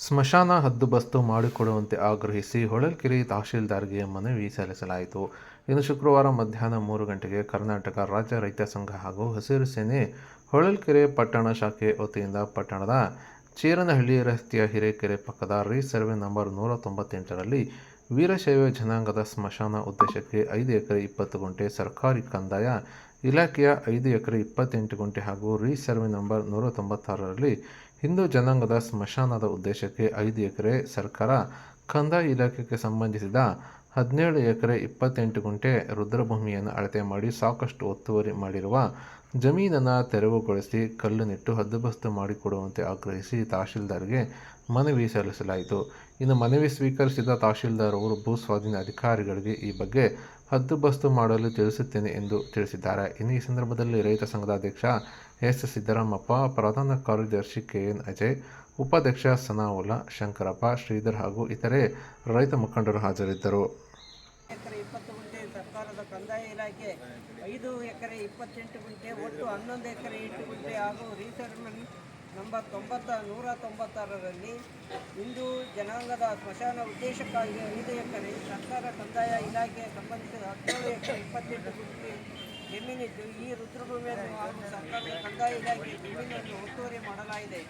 ಸ್ಮಶಾನ ಹದ್ದುಬಸ್ತು ಮಾಡಿಕೊಡುವಂತೆ ಆಗ್ರಹಿಸಿ ಹೊಳಲ್ಕೆರೆ ತಹಶೀಲ್ದಾರ್ಗೆ ಮನವಿ ಸಲ್ಲಿಸಲಾಯಿತು. ಇನ್ನು ಶುಕ್ರವಾರ ಮಧ್ಯಾಹ್ನ ಮೂರು ಗಂಟೆಗೆ ಕರ್ನಾಟಕ ರಾಜ್ಯ ರೈತ ಸಂಘ ಹಾಗೂ ಹಸಿರು ಸೇನೆ ಹೊಳಲ್ಕೆರೆ ಪಟ್ಟಣ ಶಾಖೆ ವತಿಯಿಂದ ಪಟ್ಟಣದ ಚೀರನಹಳ್ಳಿ ರಸ್ತೆಯ ಹಿರೇಕೆರೆ ಪಕ್ಕದ ರೀ ಸರ್ವೆ ನಂಬರ್ ನೂರ ತೊಂಬತ್ತೆಂಟರಲ್ಲಿ ವೀರಶೈವ ಜನಾಂಗದ ಸ್ಮಶಾನ ಉದ್ದೇಶಕ್ಕೆ ಐದು ಎಕರೆ ಇಪ್ಪತ್ತು ಗುಂಟೆ ಸರ್ಕಾರಿ ಕಂದಾಯ ಇಲಾಖೆಯ ಐದು ಎಕರೆ ಇಪ್ಪತ್ತೆಂಟು ಗುಂಟೆ ಹಾಗೂ ರೀ ಸರ್ವೆ ನಂಬರ್ ನೂರ ತೊಂಬತ್ತಾರರಲ್ಲಿ ಹಿಂದೂ ಜನಾಂಗದ ಸ್ಮಶಾನದ ಉದ್ದೇಶಕ್ಕೆ ಐದು ಎಕರೆ ಸರ್ಕಾರ ಕಂದಾಯ ಇಲಾಖೆಗೆ ಸಂಬಂಧಿಸಿದ ಹದಿನೇಳು ಎಕರೆ ಇಪ್ಪತ್ತೆಂಟು ಗುಂಟೆ ರುದ್ರಭೂಮಿಯನ್ನು ಅಳತೆ ಮಾಡಿ ಸಾಕಷ್ಟು ಒತ್ತುವರಿ ಮಾಡಿರುವ ಜಮೀನನ್ನು ತೆರವುಗೊಳಿಸಿ ಕಲ್ಲು ನೆಟ್ಟು ಹದ್ದುಬಸ್ತು ಮಾಡಿಕೊಡುವಂತೆ ಆಗ್ರಹಿಸಿ ತಹಶೀಲ್ದಾರ್ಗೆ ಮನವಿ ಸಲ್ಲಿಸಲಾಯಿತು. ಇನ್ನು ಮನವಿ ಸ್ವೀಕರಿಸಿದ ತಹಶೀಲ್ದಾರ್ ಅವರು ಭೂ ಸ್ವಾಧೀನ ಅಧಿಕಾರಿಗಳಿಗೆ ಈ ಬಗ್ಗೆ ಹದ್ದುಬಸ್ತು ಮಾಡಲು ತಿಳಿಸುತ್ತೇನೆ ಎಂದು ತಿಳಿಸಿದ್ದಾರೆ. ಇನ್ನು ಈ ಸಂದರ್ಭದಲ್ಲಿ ರೈತ ಸಂಘದ ಅಧ್ಯಕ್ಷ ಎಸ್ ಸಿದ್ದರಾಮಪ್ಪ, ಪ್ರಧಾನ ಕಾರ್ಯದರ್ಶಿ ಕೆ ಎನ್ ಅಜಯ್, ಉಪಾಧ್ಯಕ್ಷ ಸನಾವುಲ್ಲಾ ಶಂಕರಪ್ಪ, ಶ್ರೀಧರ್ ಹಾಗೂ ಇತರೆ ರೈತ ಮುಖಂಡರು ಹಾಜರಿದ್ದರು. ಕಂದಾಯ ಇಲಾಖೆ ಐದು ಎಕರೆ ಇಪ್ಪತ್ತೆಂಟು ಗುಂಟೆ, ಒಟ್ಟು ಹನ್ನೊಂದು ಎಕರೆ ಎಂಟು ಗುಂಟೆ ಹಾಗೂ ರೀಸರ್ಮೆಂಟ್ ನಂಬರ್ ತೊಂಬತ್ತ ನೂರ ತೊಂಬತ್ತಾರರಲ್ಲಿ ಹಿಂದೂ ಜನಾಂಗದ ಸ್ಮಶಾನ ಉದ್ದೇಶಕ್ಕಾಗಿ ಐದು ಎಕರೆ ಸರ್ಕಾರ ಕಂದಾಯ ಇಲಾಖೆಗೆ ಸಂಬಂಧಿಸಿದ ಹದಿನೇಳು ಎಕರೆ ಇಪ್ಪತ್ತೆಂಟು ಗುಂಪಿ ಜಮೀನಿದ್ದು ಈ ರುದ್ರಭೂಮಿಯನ್ನು ಹಾಗೂ ಸರ್ಕಾರದ ಕಂದಾಯ ಇಲಾಖೆ ಜಮೀನನ್ನು ಒತ್ತುವರಿ ಮಾಡಲಾಗಿದೆ.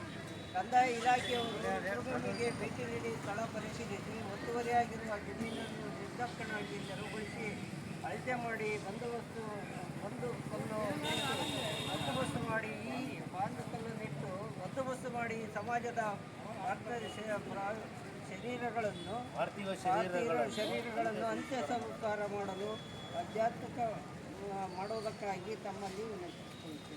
ಕಂದಾಯ ಇಲಾಖೆಯವರು ರುದ್ರಭೂಮಿಗೆ ಭೇಟಿ ನೀಡಿ ಸ್ಥಳ ಪರಿಶೀಲಿಸಿ ಒತ್ತುವರಿಯಾಗಿರುವ ಜಮೀನನ್ನು ನಿರ್ದಕ್ಷಣವಾಗಿ ತೆರವುಗೊಳಿಸಿ ಅಳತೆ ಮಾಡಿ ಬಂದೋಬಸ್ತು ಬಂದು ಕಲ್ಲು ನೆಟ್ಟು ಬಂದೋಬಸ್ತು ಮಾಡಿ ಈ ಬಾಂಡು ಕಲ್ಲು ನೆಟ್ಟು ಬಂದೋಬಸ್ತು ಮಾಡಿ ಸಮಾಜದ ಶರೀರಗಳನ್ನು ಪಾರ್ಥಿವ ಶರೀರಗಳನ್ನು. ಅಂತ್ಯ ಸಂಸ್ಕಾರ ಮಾಡಲು ಆಧ್ಯಾತ್ಮಿಕ ಮಾಡುವುದಕ್ಕಾಗಿ ತಮ್ಮಲ್ಲಿ ವಿನಂತಿಸಿಕೊಳ್ಳುತ್ತೇನೆ